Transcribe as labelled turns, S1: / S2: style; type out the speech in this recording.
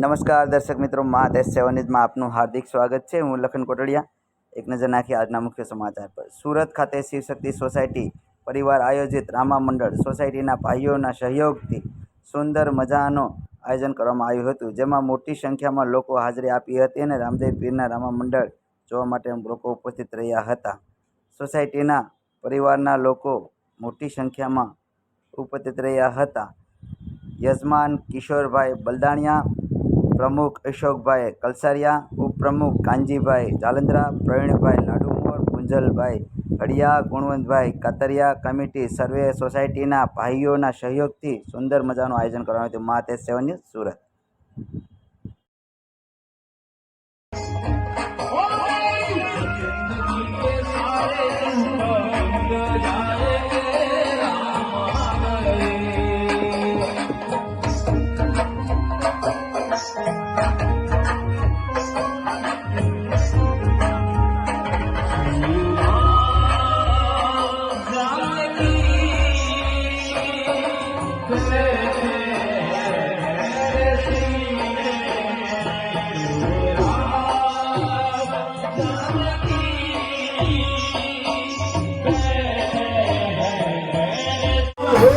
S1: નમસ્કાર દર્શક મિત્રો, મા દેશ સેવન આપનું હાર્દિક સ્વાગત છે. હું લખન કોટડિયા, એક નજર નાખી આજના મુખ્ય સમાચાર પર. સુરત ખાતે શિવશક્તિ સોસાયટી પરિવાર આયોજિત રામા મંડળ સોસાયટીના ભાઈઓના સહયોગથી સુંદર મજાનો આયોજન કરવામાં આવ્યું હતું, જેમાં મોટી સંખ્યામાં લોકો હાજરી આપી હતી અને રામદેવ પીરના રામા મંડળ જોવા માટે લોકો ઉપસ્થિત રહ્યા હતા. સોસાયટીના પરિવારના લોકો મોટી સંખ્યામાં ઉપસ્થિત રહ્યા હતા. યજમાન કિશોરભાઈ બલદાણિયા પ્રમુખ અશોકભાઈ કલસારિયા, ઉપપ્રમુખ કાનજીભાઈ જાલંદરા પ્રવીણભાઈ લાડુમોર, ગુંજલભાઈ ઘડિયા, ગુણવંતભાઈ કાતરિયા કમિટી સર્વે સોસાયટીના ભાઈઓના સહયોગથી સુંદર મજાનું આયોજન કરવામાં આવ્યું હતું. મા તે સેવન સુરત.